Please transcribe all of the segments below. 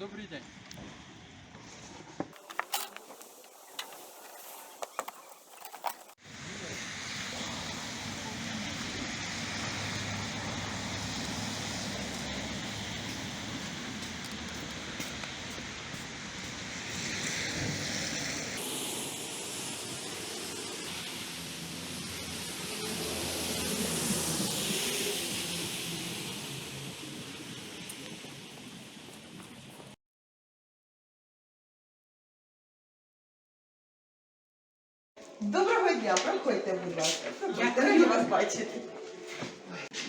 Добрий день. Доброго дня, проходьте, будь ласка. Проходьте, раді вас бачити.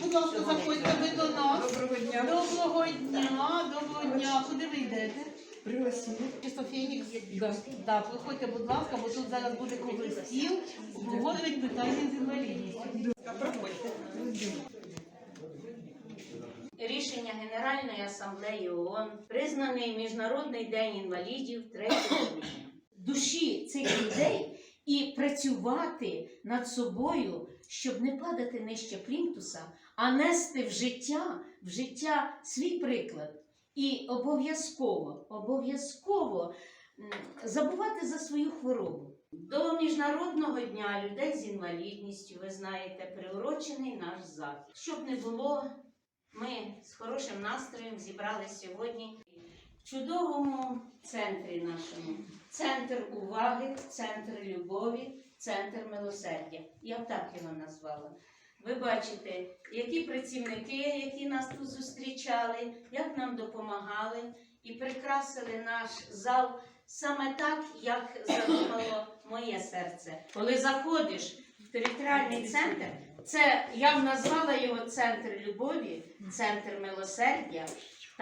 Будь ласка, заходьте ви до нас. Доброго дня. Доброго дня, доброго дня. Куди ви йдете? Пригласили. Чисто Фенікс? Да. Так, виходьте, будь ласка, бо тут зараз буде круглий стіл, обговорюють питання з інвалідністю. Проходьте. Рішення Генеральної асамблеї ООН признаний Міжнародний день інвалідів 3 грудня. Душі цих людей і працювати над собою, щоб не падати нижче плінтуса, а нести в життя, в життя свій приклад. І обов'язково, обов'язково забувати за свою хворобу. До Міжнародного дня людей з інвалідністю, ви знаєте, приурочений наш захід. Щоб не було ми з хорошим настроєм зібрались сьогодні чудовому центрі нашому. Центр уваги, центр любові, центр милосердя. Я б так його назвала. Ви бачите, які працівники, які нас тут зустрічали, як нам допомагали і прикрасили наш зал саме так, як задумало моє серце. Коли заходиш в територіальний центр, це я б назвала його центр любові, центр милосердя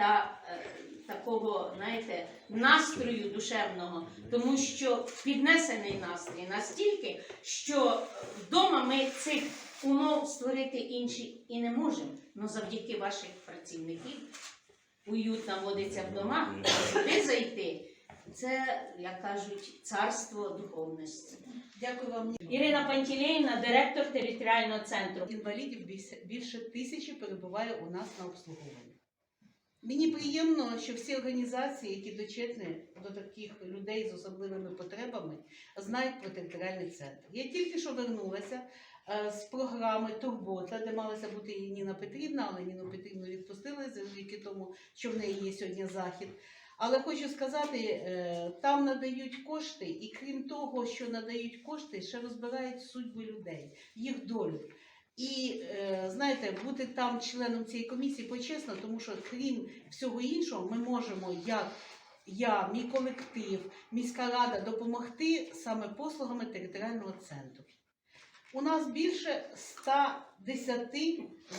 та е, такого, знаєте, настрою душевного, тому що піднесений настрій настільки, що вдома ми цих умов створити інші і не можемо. Ну завдяки ваших працівників уютно водиться в домах, сюди зайти. Це, як кажуть, царство духовності. Дякую вам. Ірина Пантілєєвна, директор територіального центру. Інвалідів більше тисячі перебуває у нас на обслуговуванні. Мені приємно, що всі організації, які дочетні до таких людей з особливими потребами, знають про територіальний центр. Я тільки що вернулася е, з програми Турбота, де малася бути і Ніна Петрівна, але Ніну Петрівну відпустили завдяки тому, що в неї є сьогодні захід. Але хочу сказати, е, там надають кошти, і крім того, що надають кошти, ще розбирають судьби людей, їх долю. І е, знаєте, бути там членом цієї комісії почесно, тому що крім всього іншого, ми можемо, як я, мій колектив, міська рада допомогти саме послугами територіального центру. У нас більше 110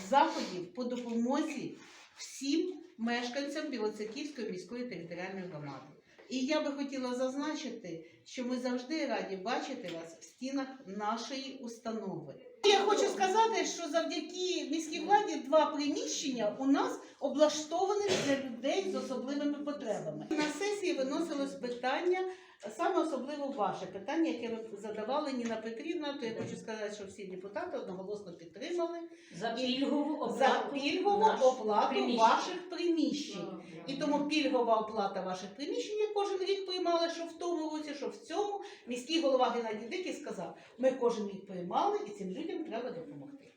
заходів по допомозі всім мешканцям Білоцерківської міської територіальної громади. І я би хотіла зазначити, що ми завжди раді бачити вас в стінах нашої установи. Я хочу сказати, що завдяки міській владі два приміщення у нас облаштовані для людей з особливими потребами. На сесії виносилось питання, саме особливо ваше питання, яке ви задавали Ніна Петрівна, то я хочу сказати, що всі депутати одноголосно підтримали За пільгову оплату. за пільгову оплату приміщень. ваших приміщень. І тому пільгова оплата ваших приміщень, як кожен рік приймали, що в тому році, що в цьому. Міський голова Геннадій Дикий сказав, ми кожен рік приймали і цим людям треба допомогти.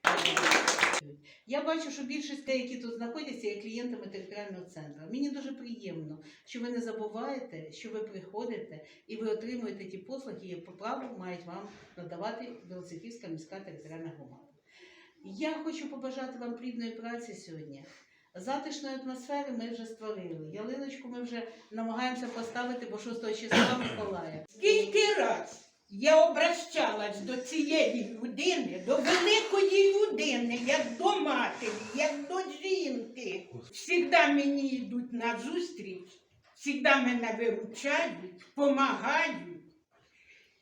Я бачу, що більшість людей, які тут знаходяться, є клієнтами територіального центру. Мені дуже приємно, що ви не забуваєте, що ви приходите і ви отримуєте ті послуги, які по праву мають вам надавати Білоцерківська міська територіальна громада. Я хочу побажати вам плідної праці сьогодні. Затишної атмосфери ми вже створили. Ялиночку ми вже намагаємося поставити, бо 6 числа Миколая. Скільки раз я обращалась до цієї людини, до великої людини, як до матері, як до жінки. Всігда мені йдуть на зустріч, всігда мене виручають, допомагають.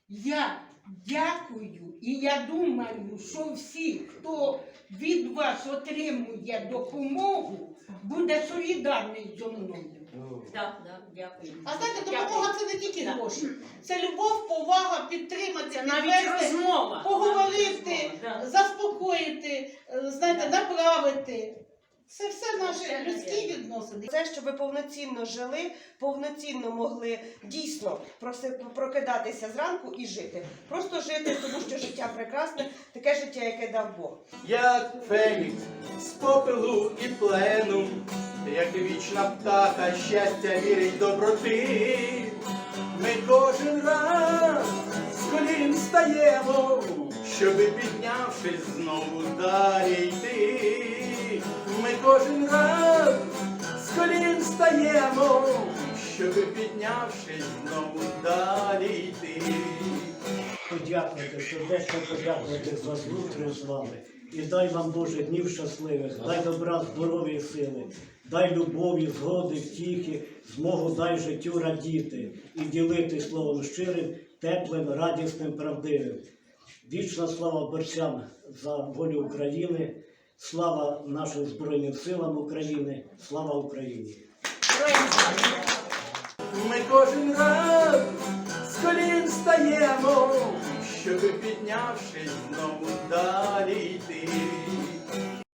Я дякую і я думаю, що всі, хто від вас отримує допомогу, буде солідарний зі мною. Так, так, дякую. А знаєте, допомога це не тільки Так. гроші. Це любов, повага, підтримати, Це навіть підвести, розмова. поговорити, Навіть розмова, заспокоїти, е, знаєте, направити. Це все наші людські відносини. Це, щоб ви повноцінно жили, повноцінно могли дійсно проси- прокидатися зранку і жити. Просто жити, тому що життя прекрасне, таке життя, яке дав Бог. як Фенікс з попелу і плену, як вічна птаха, щастя вірить доброти. Ми кожен раз з колін стаємо, щоби піднявшись знову далі йти. Ми кожен раз з колін стаємо, щоби піднявшись знову далі йти. подякувати, сердечно подякувати за зустріч з вами. І дай вам Боже днів щасливих, дай добра, здоров'я сили, дай любові, згоди, втіхи, змогу дай життю радіти і ділити словом щирим, теплим, радісним, правдивим. Вічна слава борцям за волю України, слава нашим Збройним силам України, слава Україні! Ми кожен раз з колін стаємо, щоби піднявшись знову далі йти.